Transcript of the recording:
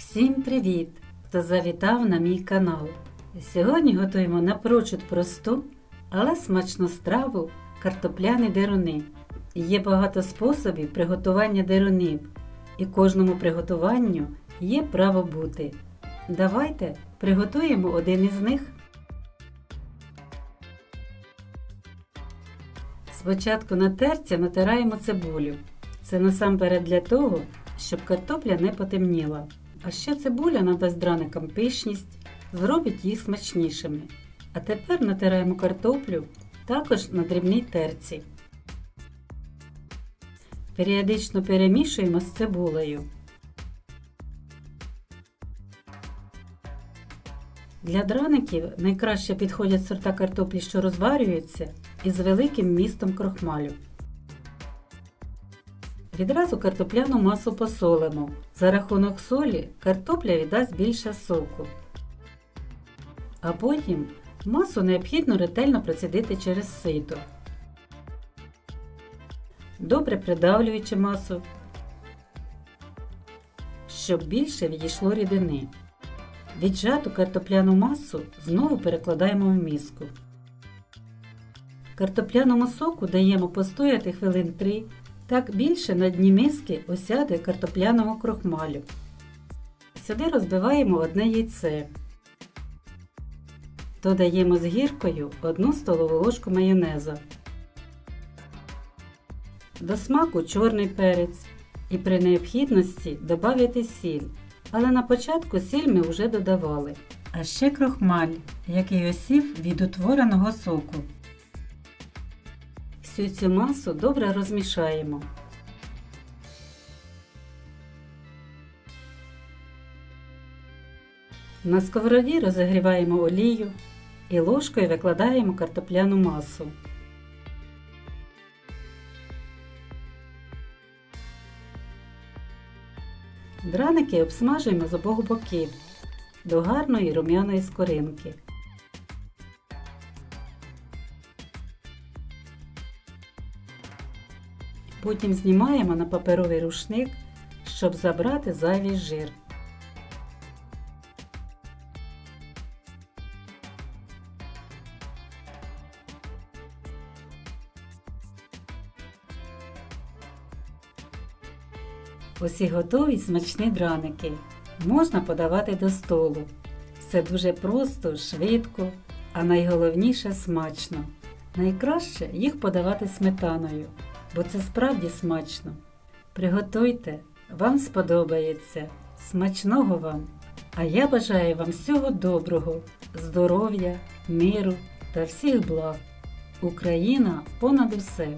Всім привіт! Хто завітав на мій канал. Сьогодні готуємо напрочуд просту, але смачну страву картопляні деруни. Є багато способів приготування дерунів, і кожному приготуванню є право бути. Давайте приготуємо один із них. Спочатку на терці натираємо цибулю. Це насамперед для того, щоб картопля не потемніла. А ще цибуля надасть драникам пишність, зробить їх смачнішими. А тепер натираємо картоплю також на дрібній терці. Періодично перемішуємо з цибулею. Для драників найкраще підходять сорта картоплі, що розварюються, із великим містом крохмалю. Відразу картопляну масу посолимо. За рахунок солі картопля віддасть більше соку. А потім масу необхідно ретельно процідити через сито. Добре придавлюючи масу, щоб більше відійшло рідини. Віджату картопляну масу знову перекладаємо в миску. Картопляному соку даємо постояти хвилин 3, так більше на дні миски осяде картопляного крохмалю. Сюди розбиваємо одне яйце. Додаємо з гіркою 1 столову ложку майонеза. До смаку чорний перець і при необхідності додати сіль. Але на початку сіль ми вже додавали. А ще крохмаль, який осів від утвореного соку. Всю цю масу добре розмішаємо. На сковороді розігріваємо олію і ложкою викладаємо картопляну масу. Драники обсмажуємо з обох боків до гарної рум'яної скоринки. Потім знімаємо на паперовий рушник, щоб забрати зайвий жир. Усі готові смачні драники. Можна подавати до столу. Все дуже просто, швидко, а найголовніше смачно. Найкраще їх подавати сметаною, бо це справді смачно. Приготуйте, вам сподобається. Смачного вам! А я бажаю вам всього доброго, здоров'я, миру та всіх благ. Україна понад усе!